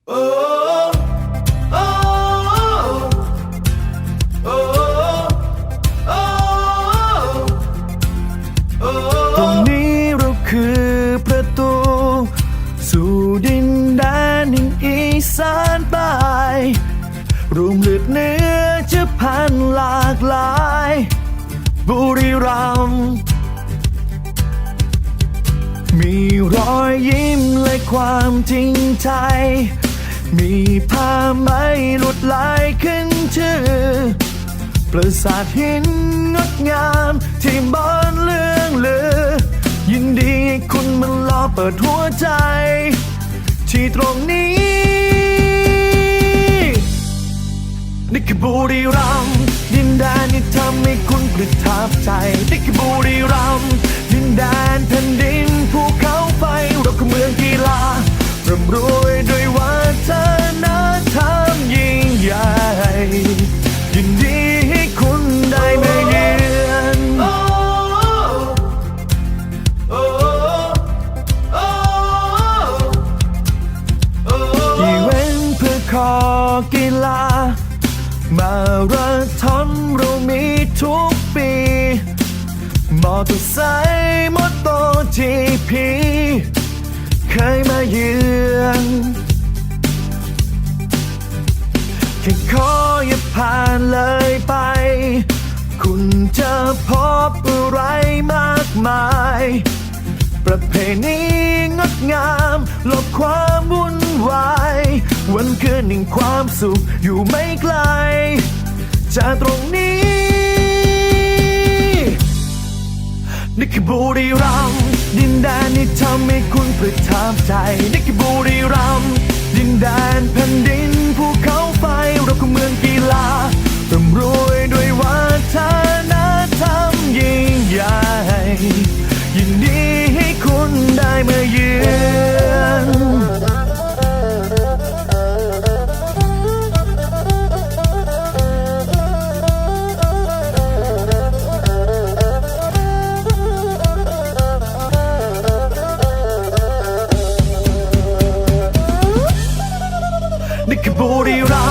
ตรงนี้เราคือประตู สู่ดินแดนแห่งอีสานใต้รวมเลือดเนื้อจะพันหลากหลาย บุรีรัมย์มีรอยยิ้มและความจริงใจ มีผ้าไหมหลุดลายขึ้นชื่อประสาทหินงดงามที่บ้านเรื่องลือ ยินดีคุณมันรอเปิดหัวใจ ที่ตรงนี้ นี่คือบุรีรัมย์ดินแดนที่ทำให้คุณประทับใจ นี่คือบุรีรัมย์ดินแดนแผ่นดิน ต์เพื่อขอกีฬา มาราธอนเรามีทุกปี มอเตอร์ไซค์มอโตจีพีเคยมาเยือนแค่ขออย่าผ่านเลยไป คุณจะพบอะไรมากมาย ประเพณีงดงามลบความวุ่นวาย วันคืนแห่งความสุขอยู่ไม่ไกล จากตรงนี้ นี่คือบุรีรัมย์ดินแดนที่ทำให้คุณประทับใจ นี่คือบุรีรัมย์ดินแดนแผ่นดิน นี่คือ